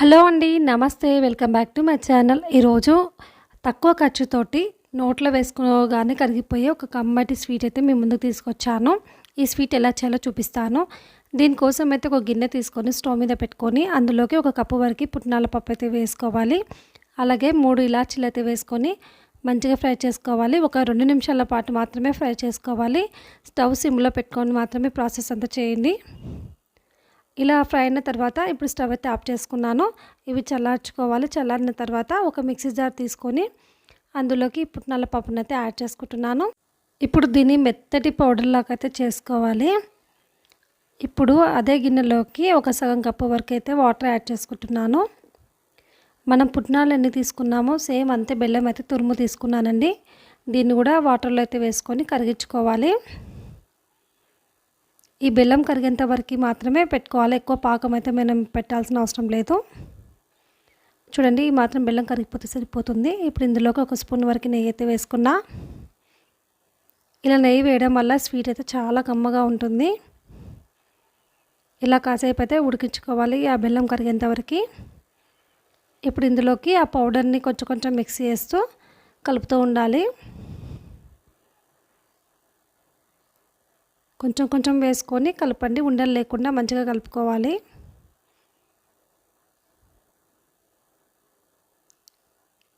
Hello అండి నమస్తే welcome back to my channel. ఈరోజు తక్కువ ఖర్చుతోటి నోట్లో వేసుకోగానే కరిగిపోయే ఒక కమ్మటి స్వీట్ అయితే మీ ముందుకు తీసుకొచ్చాను. ఈ స్వీట్ ఎలా చేయాలో చూపిస్తాను. దీనికోసం అయితే ఒక గిన్నె తీసుకొని స్టవ్ మీద పెట్టుకొని అందులోకి ఒక కప్పు వరకు పుట్నాల పప్పు అయితే వేసుకోవాలి. అలాగే మూడు ఇలాచీలు అయితే వేసుకొని మంచిగా ఫ్రై చేసుకోవాలి. ఒక రెండు నిమిషాల పాటు మాత్రమే ఫ్రై చేసుకోవాలి. స్టవ్ సిమ్లో పెట్టుకొని మాత్రమే ప్రాసెస్ అంతా చేయండి. ఇలా ఫ్రై అయిన తర్వాత ఇప్పుడు స్టవ్ అయితే ఆఫ్ చేసుకున్నాను. ఇవి చల్లార్చుకోవాలి. చల్లారిన తర్వాత ఒక మిక్సీ జార్ తీసుకొని అందులోకి పుట్నాల పప్పును అయితే యాడ్ చేసుకుంటున్నాను. ఇప్పుడు దీన్ని మెత్తటి పౌడర్ అయితే చేసుకోవాలి. ఇప్పుడు అదే గిన్నెలోకి ఒక సగం కప్పు వరకు అయితే వాటర్ యాడ్ చేసుకుంటున్నాను. మనం పుట్నాలు ఎన్ని తీసుకున్నామో సేమ్ అంతే బెల్లం అయితే తురుము తీసుకున్నానండి. దీన్ని కూడా వాటర్లో అయితే వేసుకొని కరిగించుకోవాలి. ఈ బెల్లం కరిగేంత వరకు మాత్రమే పెట్టుకోవాలి. ఎక్కువ పాకం అయితే మనం పెట్టాల్సిన అవసరం లేదు. చూడండి ఈ మాత్రం బెల్లం కరిగిపోతే సరిపోతుంది. ఇప్పుడు ఇందులోకి ఒక స్పూన్ వరకు నెయ్యి అయితే వేసుకున్నా. ఇలా నెయ్యి వేయడం వల్ల స్వీట్ అయితే చాలా కమ్మగా ఉంటుంది. ఇలా కాసేపు అయితే ఉడికించుకోవాలి ఆ బెల్లం కరిగేంత వరకు. ఇప్పుడు ఇందులోకి ఆ పౌడర్ని కొంచెం కొంచెం మిక్స్ చేస్తూ కలుపుతూ ఉండాలి. కొంచెం కొంచెం వేసుకొని కలపండి. ఉండలు లేకుండా మంచిగా కలుపుకోవాలి.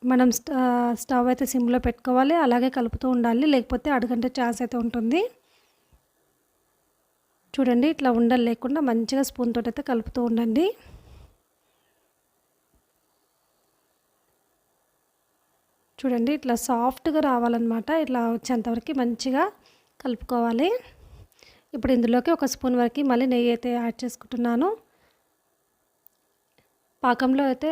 మనం స్టవ్ అయితే సిమ్లో పెట్టుకోవాలి. అలాగే కలుపుతూ ఉండాలి. లేకపోతే అడుగంటే ఛాన్స్ అయితే ఉంటుంది. చూడండి ఇట్లా ఉండలు లేకుండా మంచిగా స్పూన్ తోటి అయితే కలుపుతూ ఉండండి. చూడండి ఇట్లా సాఫ్ట్గా రావాలన్నమాట. ఇట్లా వచ్చేంతవరకు మంచిగా కలుపుకోవాలి. ఇప్పుడు ఇందులోకి ఒక స్పూన్ వరకు మళ్ళీ నెయ్యి అయితే యాడ్ చేసుకుంటున్నాను. పాకంలో అయితే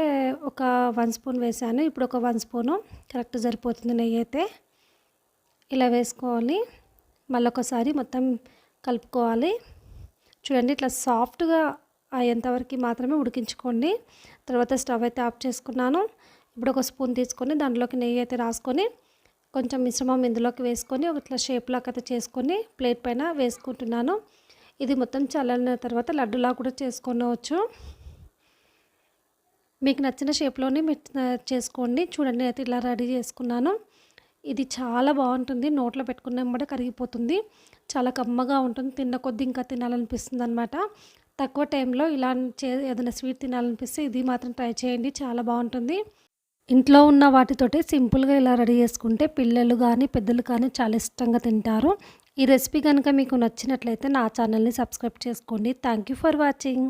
ఒక వన్ స్పూన్ వేసాను. ఇప్పుడు ఒక వన్ స్పూను కరెక్ట్ సరిపోతుంది నెయ్యి అయితే. ఇలా వేసుకోవాలి. మళ్ళీ ఒకసారి మొత్తం కలుపుకోవాలి. చూడండి ఇట్లా సాఫ్ట్గా అయ్యేంతవరకు మాత్రమే ఉడికించుకోండి. తర్వాత స్టవ్ అయితే ఆఫ్ చేసుకున్నాను. ఇప్పుడు ఒక స్పూన్ తీసుకొని దాంట్లోకి నెయ్యి అయితే రాసుకొని కొంచెం మిశ్రమం ఇందులోకి వేసుకొని ఇట్లా షేప్ అయితే చేసుకొని ప్లేట్ పైన వేసుకుంటున్నాను. ఇది మొత్తం చల్లని తర్వాత లడ్డులా కూడా చేసుకోవచ్చు మీకు నచ్చిన షేప్లోనే మీరు చేసుకోండి. చూడండి అయితే ఇలా రెడీ చేసుకున్నాను. ఇది చాలా బాగుంటుంది. నోట్లో పెట్టుకున్న కూడా కరిగిపోతుంది. చాలా కమ్మగా ఉంటుంది. తిన్న కొద్దీ ఇంకా తినాలనిపిస్తుంది అనమాట తక్కువ టైంలో ఇలా చే ఏదైనా స్వీట్ తినాలనిపిస్తే ఇది మాత్రం ట్రై చేయండి. చాలా బాగుంటుంది. ఇంట్లో ఉన్న వాటితోటే సింపుల్గా ఇలా రెడీ చేసుకుంటే పిల్లలు కానీ పెద్దలు కానీ చాలా ఇష్టంగా తింటారు. ఈ రెసిపీ కనుక మీకు నచ్చినట్లయితే నా ఛానల్ని సబ్స్క్రైబ్ చేసుకోండి. Thank you for watching.